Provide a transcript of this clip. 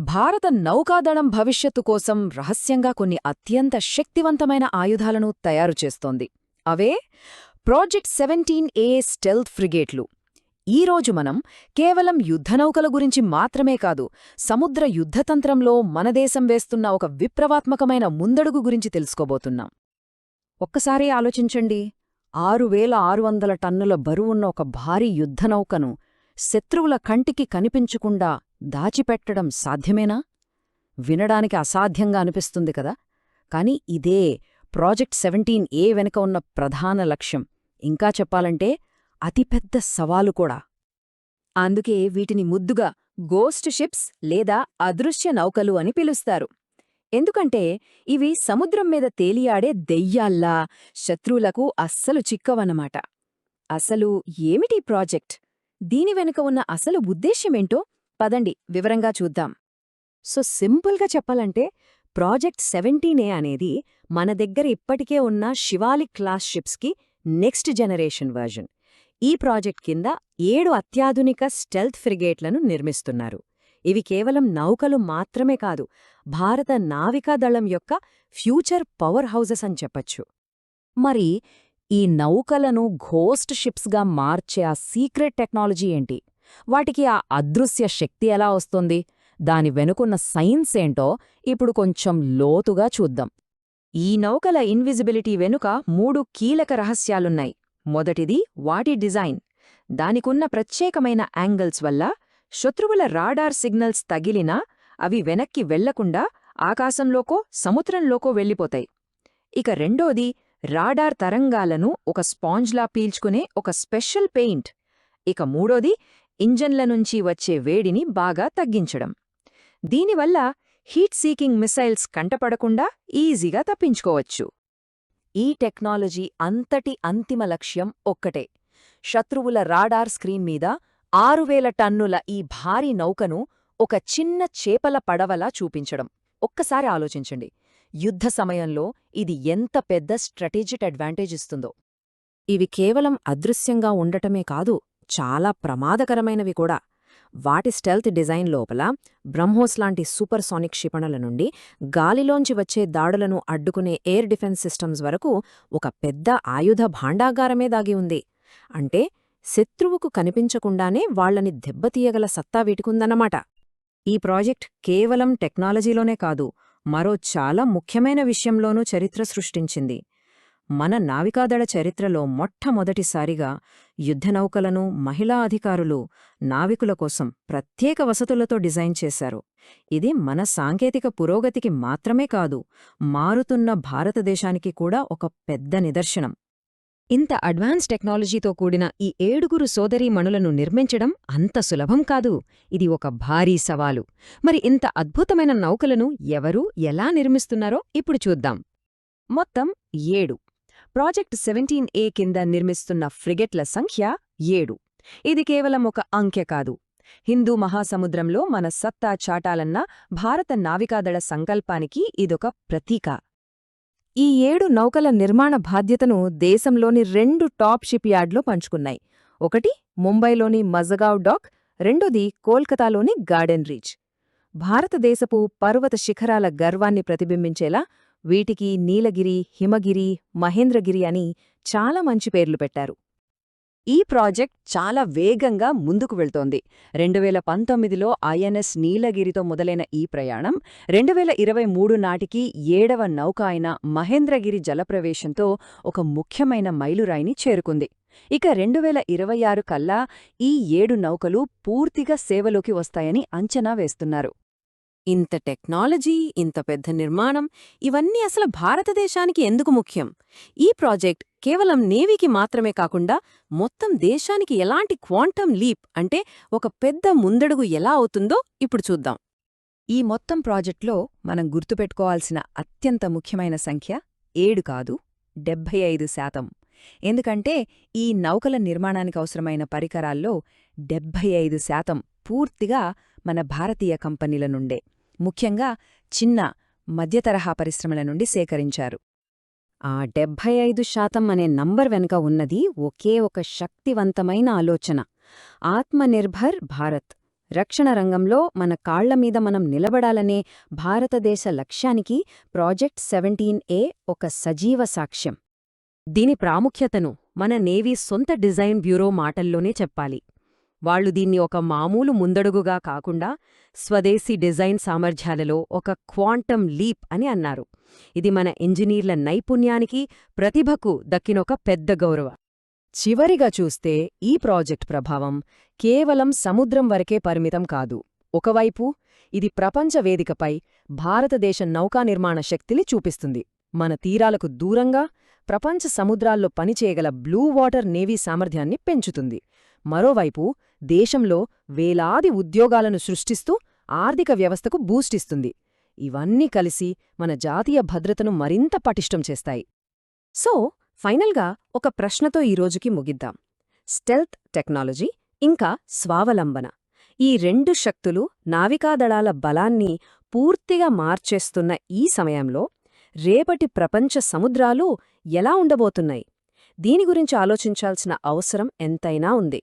భారత నౌకాదళం భవిష్యత్తు కోసం రహస్యంగా కొన్ని అత్యంత శక్తివంతమైన ఆయుధాలను తయారు చేస్తోంది. అవే ప్రాజెక్ట్ సెవెంటీన్ ఏ స్టెల్త్ ఫ్రిగేట్లు. ఈరోజు మనం కేవలం యుద్ధనౌకల గురించి మాత్రమే కాదు సముద్ర యుద్ధతంత్రంలో మనదేశం వేస్తున్న ఒక విప్లవాత్మకమైన ముందడుగు గురించి తెలుసుకోబోతున్నాం. ఒక్కసారి ఆలోచించండి. ఆరు వేల ఆరు వందల టన్నుల బరువున్న ఒక భారీ యుద్ధనౌకను శత్రువుల కంటికి కనిపించకుండా దాచిపెట్టడం సాధ్యమేనా? వినడానికి అసాధ్యంగా అనిపిస్తుంది కదా. కాని ఇదే ప్రాజెక్ట్ సెవెంటీన్ ఏ వెనుక ఉన్న ప్రధాన లక్ష్యం. ఇంకా చెప్పాలంటే అతిపెద్ద సవాలు కూడా. అందుకే వీటిని ముద్దుగా గోస్ట్ షిప్స్ లేదా అదృశ్య నౌకలు అని పిలుస్తారు. ఎందుకంటే ఇవి సముద్రం మీద తేలియాడే దెయ్యాల్లా శత్రువులకు అస్సలు చిక్కవన్నమాట. అసలు ఏమిటి ప్రాజెక్ట్? దీని వెనుక ఉన్న అసలు ఉద్దేశ్యమేంటో పదండి వివరంగా చూద్దాం. సో సింపుల్గా చెప్పాలంటే ప్రాజెక్ట్ సెవెంటీన్ ఏ అనేది మన దగ్గర ఇప్పటికే ఉన్న శివాలిక్ క్లాస్ షిప్స్కి నెక్స్ట్ జనరేషన్ వర్జన్ ఈ ప్రాజెక్ట్ కింద ఏడు అత్యాధునిక స్టెల్త్ ఫ్రిగేట్లను నిర్మిస్తున్నారు. ఇవి కేవలం నౌకలు మాత్రమే కాదు భారత నావికాదళం యొక్క ఫ్యూచర్ పవర్ హౌజెస్ అని చెప్పచ్చు. మరి ఈ నౌకలను ఘోస్ట్ షిప్స్గా మార్చే ఆ సీక్రెట్ టెక్నాలజీ ఏంటి? వాటికి ఆ అదృశ్య శక్తి ఎలా వస్తుంది? దాని వెనుకున్న సైన్స్ ఏంటో ఇప్పుడు కొంచెం లోతుగా చూద్దాం. ఈ నౌకల ఇన్విజిబిలిటీ వెనుక మూడు కీలక రహస్యాలున్నాయి. మొదటిది వాటి డిజైన్. దానికున్న ప్రత్యేకమైన యాంగిల్స్ వల్ల శత్రువుల రాడార్ సిగ్నల్స్ తగిలినా అవి వెనక్కి వెళ్ళకుండా ఆకాశంలోకో సముద్రంలోకో వెళ్ళిపోతాయి. ఇక రెండోది రాడార్ తరంగాలను ఒక స్పాంజ్లా పీల్చుకునే ఒక స్పెషల్ పెయింట్. ఇక మూడోది ఇంజన్ల నుంచి వచ్చే వేడిని బాగా తగ్గించడం. దీనివల్ల హీట్ సీకింగ్ మిసైల్స్ కంటపడకుండా ఈజీగా తప్పించుకోవచ్చు. ఈ టెక్నాలజీ అంతటి అంతిమ లక్ష్యం ఒక్కటే. శత్రువుల రాడార్ స్క్రీన్ మీద ఆరువేల టన్నుల ఈ భారీ నౌకను ఒక చిన్న చేపల పడవలా చూపించడం. ఒక్కసారి ఆలోచించండి. యుద్ధ సమయంలో ఇది ఎంత పెద్ద స్ట్రాటజిక్ అడ్వాంటేజ్ ఇస్తుందో. ఇవి కేవలం అదృశ్యంగా ఉండటమే కాదు చాలా ప్రమాదకరమైనవి కూడా. వాటి స్టెల్త్ డిజైన్ లోపల బ్రహ్మోస్ లాంటి సూపర్సానిక్ క్షిపణుల నుండి గాలిలోంచి వచ్చే దాడులను అడ్డుకునే ఎయిర్ డిఫెన్స్ సిస్టమ్స్ వరకు ఒక పెద్ద ఆయుధ భాండాగారమే దాగి ఉంది. అంటే శత్రువుకు కనిపించకుండానే వాళ్ళని దెబ్బతీయగల సత్తా వీటికుందన్నమాట ఈ ప్రాజెక్ట్ కేవలం టెక్నాలజీలోనే కాదు మరో చాలా ముఖ్యమైన విషయంలోనూ చరిత్ర సృష్టించింది. మన నావికాదళ చరిత్రలో మొట్టమొదటిసారిగా యుద్ధనౌకలను మహిళా అధికారులు నావికుల కోసం ప్రత్యేక వసతులతో డిజైన్ చేశారు. ఇది మన సాంకేతిక పురోగతికి మాత్రమే కాదు మారుతున్న భారతదేశానికి కూడా ఒక పెద్ద నిదర్శనం. ఇంత అడ్వాన్స్ టెక్నాలజీతో కూడిన ఈ ఏడుగురు సోదరీమణులను నిర్మించడం అంత సులభం కాదు. ఇది ఒక భారీ సవాలు. మరి ఇంత అద్భుతమైన నౌకలను ఎవరు ఎలా నిర్మిస్తున్నారో ఇప్పుడు చూద్దాం. మొత్తం ఏడు. ప్రాజెక్ట్ సెవెంటీన్ ఏ కింద నిర్మిస్తున్న ఫ్రిగెట్ల సంఖ్య ఏడు. ఇది కేవలం ఒక అంకె కాదు. హిందూ మహాసముద్రంలో మన సత్తా చాటాలన్న భారత నావికాదళ సంకల్పానికి ఇదొక ప్రతీక. ఈ ఏడు నౌకల నిర్మాణ బాధ్యతను దేశంలోని రెండు టాప్ షిప్ యార్డ్లో పంచుకున్నాయి. ఒకటి ముంబైలోని మజగావ్ డాక్ రెండోది కోల్కతాలోని గార్డెన్ రీచ్. భారతదేశపు పర్వత శిఖరాల గర్వాన్ని ప్రతిబింబించేలా వీటికి నీలగిరి హిమగిరి మహేంద్రగిరి అని చాలా మంచి పేర్లు పెట్టారు. ఈ ప్రాజెక్ట్ చాలా వేగంగా ముందుకు వెళ్తోంది. రెండు వేల పంతొమ్మిదిలో ఐఎన్ఎస్ నీలగిరితో మొదలైన ఈ ప్రయాణం రెండు వేల ఇరవై మూడు నాటికి ఏడవ నౌక అయిన మహేంద్రగిరి జలప్రవేశంతో ఒక ముఖ్యమైన మైలురాయిని చేరుకుంది. ఇక రెండు వేల ఇరవై ఆరు కల్లా ఈ ఏడు నౌకలు పూర్తిగా సేవలోకి వస్తాయని అంచనా వేస్తున్నారు. ఇంత టెక్నాలజీ ఇంత పెద్ద నిర్మాణం ఇవన్నీ అసలు భారతదేశానికి ఎందుకు ముఖ్యం? ఈ ప్రాజెక్ట్ కేవలం నేవీకి మాత్రమే కాకుండా మొత్తం దేశానికి ఎలాంటి క్వాంటమ్ లీప్ అంటే ఒక పెద్ద ముందడుగు ఎలా అవుతుందో ఇప్పుడు చూద్దాం. ఈ మొత్తం ప్రాజెక్ట్లో మనం గుర్తుపెట్టుకోవాల్సిన అత్యంత ముఖ్యమైన సంఖ్య ఏడు కాదు డెబ్భై ఐదు శాతం. ఎందుకంటే ఈ నౌకల నిర్మాణానికి అవసరమైన పరికరాల్లో డెబ్భై ఐదు శాతం పూర్తిగా మన భారతీయ కంపెనీల నుండే ముఖ్యంగా చిన్న మధ్యతరహా పరిశ్రమల నుండి సేకరించారు. ఆ డెబ్భై ఐదు శాతం అనే నంబర్ వెనుక ఉన్నది ఒకే ఒక శక్తివంతమైన ఆలోచన. ఆత్మనిర్భర్ భారత్. రక్షణ రంగంలో మన కాళ్ళ మీద మనం నిలబడాలనే భారతదేశ లక్ష్యానికి ప్రాజెక్ట్ సెవెంటీన్ ఏ ఒక సజీవ సాక్ష్యం. దీని ప్రాముఖ్యతను మన నేవీ సొంత డిజైన్ బ్యూరో మాటల్లోనే చెప్పాలి. వాళ్ళు దీన్ని ఒక మామూలు ముందడుగుగా కాకుండా స్వదేశీ డిజైన్ సామర్థ్యాలలో ఒక క్వాంటమ్ లీప్ అని అన్నారు. ఇది మన ఇంజనీర్ల నైపుణ్యానికి ప్రతిభకు దక్కినొక పెద్ద గౌరవ. చివరిగా చూస్తే ఈ ప్రాజెక్ట్ ప్రభావం కేవలం సముద్రం వరకే పరిమితం కాదు. ఒకవైపు ఇది ప్రపంచ వేదికపై భారతదేశ నౌకా నిర్మాణ శక్తిని చూపిస్తుంది. మన తీరాలకు దూరంగా ప్రపంచ సముద్రాల్లో పనిచేయగల బ్లూ వాటర్ నేవీ సామర్థ్యాన్ని పెంచుతుంది. మరోవైపు దేశంలో వేలాది ఉద్యోగాలను సృష్టిస్తూ ఆర్థిక వ్యవస్థకు బూస్టిస్తుంది ఇవన్నీ కలిసి మన జాతీయ భద్రతను మరింత పటిష్టం చేస్తాయి. సో ఫైనల్గా ఒక ప్రశ్నతో ఈరోజుకి ముగిద్దాం. స్టెల్త్ టెక్నాలజీ ఇంకా స్వావలంబన. ఈ రెండు శక్తులు నావికాదళాల బలాన్ని పూర్తిగా మార్చేస్తున్న ఈ సమయంలో రేపటి ప్రపంచ సముద్రాలు ఎలా ఉండబోతున్నాయి? దీని గురించి ఆలోచించాల్సిన అవసరం ఎంతైనా ఉంది.